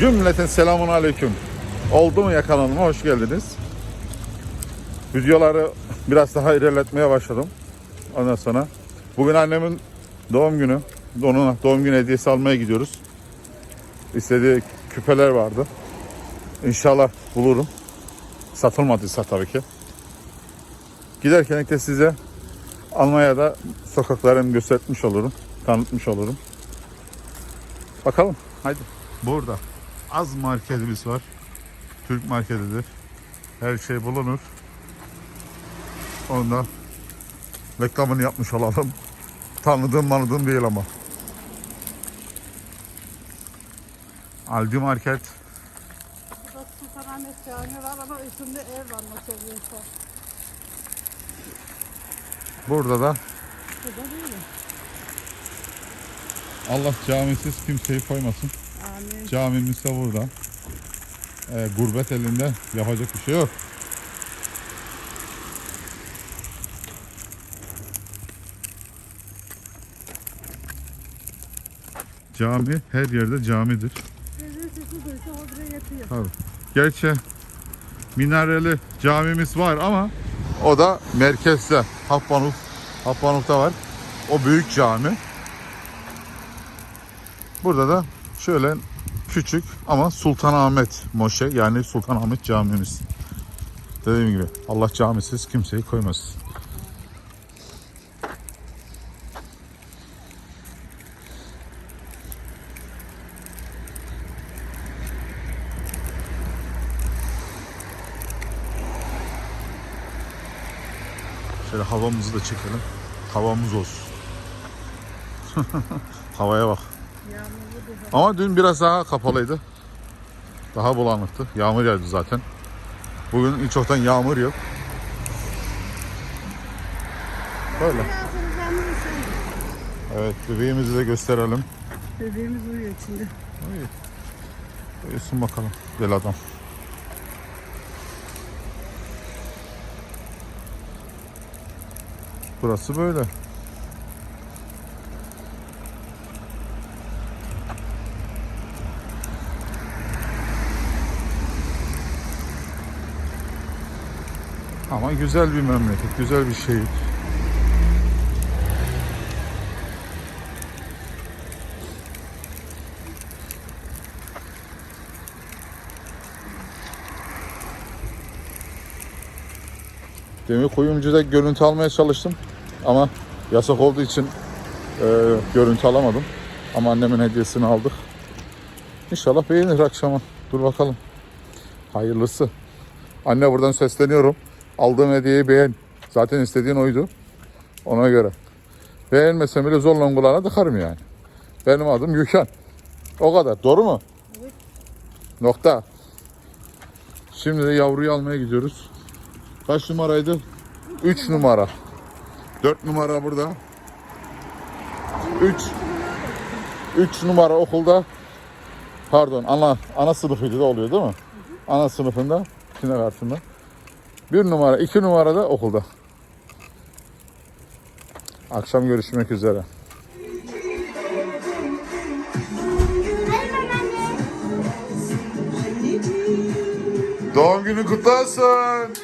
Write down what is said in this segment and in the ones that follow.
Cümleten selamun aleyküm. Oldu mu ya kanalıma hoş geldiniz. Videoları biraz daha ilerletmeye başladım. Ondan sonra bugün annemin doğum günü. Onun doğum günü hediyesi almaya gidiyoruz. İstediği küpeler vardı. İnşallah bulurum. Satılmadıysa tabii ki. Giderken de size Almanya'da sokaklarını göstermiş olurum. Tanıtmış olurum. Bakalım. Haydi. Burada az marketimiz var. Türk marketidir. Her şey bulunur. Onda reklamını yapmış olalım. Tanıdığım manıdığım değil ama. Aldi Market. Burada Sultanahmet Camii var ama üstünde ev var oluyorsa. Burada da Bu da değil mi? Allah camisiz kimseyi koymasın. Camimiz de burada. Ee, gurbet elinde yapacak bir şey yok. Cami her yerde camidir. Tabii. Gerçi minareli camimiz var ama o da merkezde. Happanuf, Happanuf'ta var. O büyük cami. Burada da şöyle küçük ama Sultanahmet Moşe yani Sultanahmet camimiz. Dediğim gibi Allah camisiz kimseyi koymaz. Şöyle havamızı da çekelim. Havamız olsun. Havaya bak. Ama dün biraz daha kapalıydı. Daha bulanıktı. Yağmur yağdı zaten. Bugün hiç çoktan yağmur yok. Böyle. Evet bebeğimizi de gösterelim. Bebeğimiz uyuyor içinde. Uyusun bakalım. Gel adam. Burası böyle. Ama güzel bir memleket, güzel bir şehir. Demir kuyumcuda görüntü almaya çalıştım ama yasak olduğu için e, görüntü alamadım. Ama annemin hediyesini aldık. İnşallah beğenir akşama. Dur bakalım. Hayırlısı. Anne buradan sesleniyorum. Aldığım hediyeyi beğen. Zaten istediğin oydu. Ona göre. Beğenmesem bile zorla kulağına tıkarım yani. Benim adım Gökhan. O kadar. Doğru mu? Evet. Nokta. Şimdi de yavruyu almaya gidiyoruz. Kaç numaraydı? 3 numara. 4 numara burada. 3 3 numara okulda. Pardon ana ana sınıfıydı da oluyor değil mi? Ana sınıfında kine karşında. 1 numara 2 numara da okulda. Akşam görüşmek üzere. Doğum günün kutlu olsun.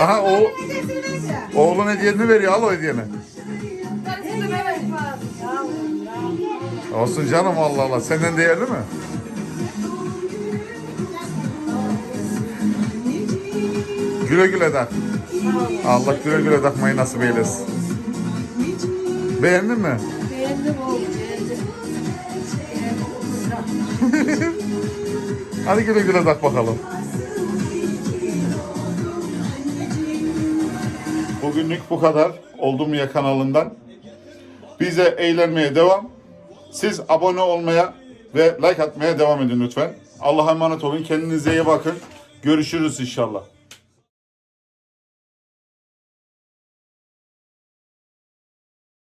Aha o oğlun hediyeni veriyor. Al o hediyeni. Olsun canım Allah Allah. Senden değerli mi? Güle güle tak. Allah güle güle takmayı nasip eylesin. Beğendin mi? Beğendim oğlum beğendim. Hadi güle güle tak bakalım. Bugünlük bu kadar. Oldu mu ya kanalından. Bize eğlenmeye devam. Siz abone olmaya Ve like atmaya devam edin lütfen. Allah'a emanet olun. Kendinize iyi bakın. Görüşürüz inşallah.